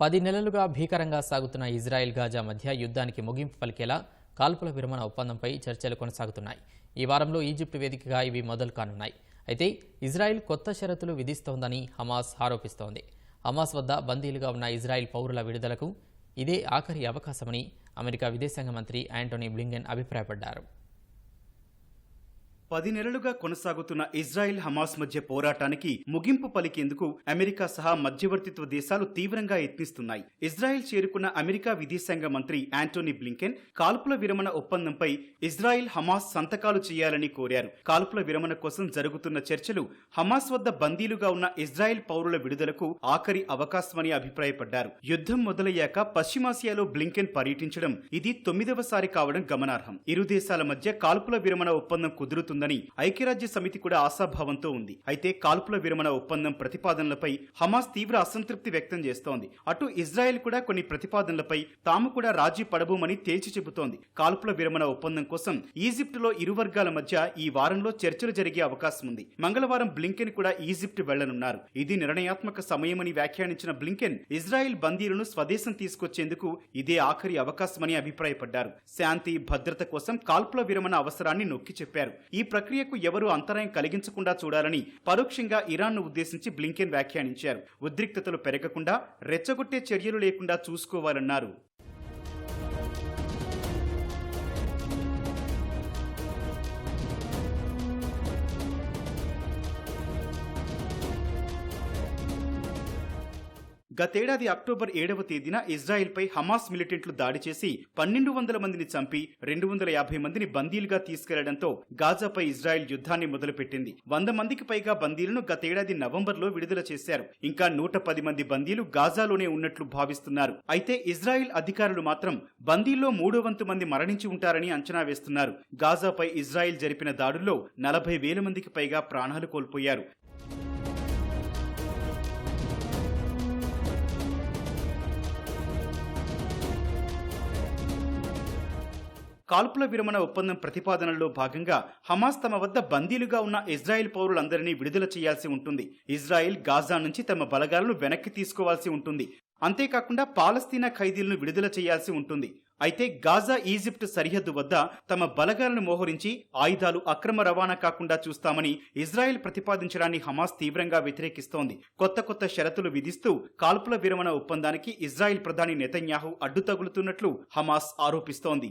పది నెలలుగా భీకరంగా సాగుతున్న ఇజ్రాయెల్ గాజా మధ్య యుద్ధానికి ముగింపు పలికేలా కాల్పుల విరమణ ఒప్పందంపై చర్చలు కొనసాగుతున్నాయి. ఈ వారంలో ఈజిప్ట్ వేదికగా ఇవి మొదలు కానున్నాయి. అయితే ఇజ్రాయెల్ కొత్త షరతులు విధిస్తోందని హమాస్ ఆరోపిస్తోంది. హమాస్ వద్ద బందీలుగా ఉన్న ఇజ్రాయెల్ పౌరుల విడుదలకు ఇదే ఆఖరి అవకాశమని అమెరికా విదేశాంగ మంత్రి యాంటోనీ బ్లింగెన్ అభిప్రాయపడ్డారు. పది నెలలుగా కొనసాగుతున్న ఇజ్రాయెల్ హమాస్ మధ్య పోరాటానికి ముగింపు పలికేందుకు అమెరికా సహా మధ్యవర్తిత్వ దేశాలు తీవ్రంగా యత్నిస్తున్నాయి. ఇజ్రాయెల్ చేరుకున్న అమెరికా విదేశాంగ మంత్రి యాంటోనీ బ్లింకెన్ కాల్పుల విరమణ ఒప్పందంపై ఇజ్రాయెల్ హమాస్ సంతకాలు చేయాలని కోరారు. కాల్పుల విరమణ కోసం జరుగుతున్న చర్చలు హమాస్ వద్ద బందీలుగా ఉన్న ఇజ్రాయెల్ పౌరుల విడుదలకు ఆఖరి అవకాశమని అభిప్రాయపడ్డారు. యుద్ధం మొదలయ్యాక పశ్చిమాసియాలో బ్లింకెన్ పర్యటించడం ఇది తొమ్మిదవసారి కావడం గమనార్హం. ఇరు దేశాల మధ్య కాల్పుల విరమణ ఒప్పందం కుదురుతుంది కుదురుతుందని ఐక్యరాజ్య సమితి కూడా ఆశాభావంతో ఉంది. అయితే కాల్పుల విరమణ ఒప్పందం ప్రతిపాదనలపై హమాస్ తీవ్ర అసంతృప్తి వ్యక్తం చేస్తోంది. అటు ఇజ్రాయెల్ కూడా కొన్ని ప్రతిపాదనలపై తాము కూడా రాజీ పడబోమని తేల్చి చెబుతోంది. కాల్పుల విరమణ ఒప్పందం కోసం ఈజిప్టులో ఇరు వర్గాల మధ్య ఈ వారంలో చర్చలు జరిగే అవకాశం ఉంది. మంగళవారం బ్లింకెన్ కూడా ఈజిప్ట్ వెళ్ళనున్నారు. ఇది నిర్ణయాత్మక సమయమని వ్యాఖ్యానించిన బ్లింకెన్ ఇజ్రాయెల్ బందీలను స్వదేశం తీసుకొచ్చేందుకు ఇదే ఆఖరి అవకాశమని అభిప్రాయపడ్డారు. శాంతి భద్రత కోసం కాల్పుల విరమణ అవసరాన్ని నొక్కి చెప్పారు. ఈ ప్రక్రియకు ఎవరూ అంతరాయం కలిగించకుండా చూడాలని పరోక్షంగా ఇరాన్ను ఉద్దేశించి బ్లింకెన్ వ్యాఖ్యానించారు. ఉద్రిక్తతలు పెరగకుండా రెచ్చగొట్టే చర్యలు లేకుండా చూసుకోవాలన్నారు. గతేడాది అక్టోబర్ ఏడవ తేదీన ఇజ్రాయెల్పై హమాస్ మిలిటెంట్లు దాడి చేసి పన్నెండు వందల మందిని చంపి రెండు వందల యాభై మందిని బందీలుగా తీసుకెళ్ళడంతో గాజాపై ఇజ్రాయెల్ యుద్ధాన్ని మొదలుపెట్టింది. వంద మందికి పైగా బందీలను గతేడాది నవంబర్లో విడుదల చేశారు. ఇంకా నూట పది మంది బందీలు గాజాలోనే ఉన్నట్లు భావిస్తున్నారు. అయితే ఇజ్రాయెల్ అధికారులు మాత్రం బందీల్లో మూడో వంతు మంది మరణించి ఉంటారని అంచనా వేస్తున్నారు. గాజాపై ఇజ్రాయెల్ జరిపిన దాడుల్లో నలభై వేల మందికి పైగా ప్రాణాలు కోల్పోయారు. కాల్పుల విరమణ ఒప్పందం ప్రతిపాదనలో భాగంగా హమాస్ తమ వద్ద బందీలుగా ఉన్న ఇజ్రాయెల్ పౌరులందరినీ విడుదల చేయాల్సి ఉంటుంది. ఇజ్రాయెల్ గాజా నుంచి తమ బలగాలను వెనక్కి తీసుకోవాల్సి ఉంటుంది. అంతేకాకుండా పాలస్తీనా ఖైదీలను విడుదల చేయాల్సి ఉంటుంది. అయితే గాజా ఈజిప్ట్ సరిహద్దు వద్ద తమ బలగాలను మోహరించి ఆయుధాలు అక్రమ రవాణా కాకుండా చూస్తామని ఇజ్రాయెల్ ప్రతిపాదించడాన్ని హమాస్ తీవ్రంగా వ్యతిరేకిస్తోంది. కొత్త కొత్త షరతులు విధిస్తూ కాల్పుల విరమణ ఒప్పందానికి ఇజ్రాయెల్ ప్రధాని నెతన్యాహు అడ్డు తగులుతున్నట్లు హమాస్ ఆరోపిస్తోంది.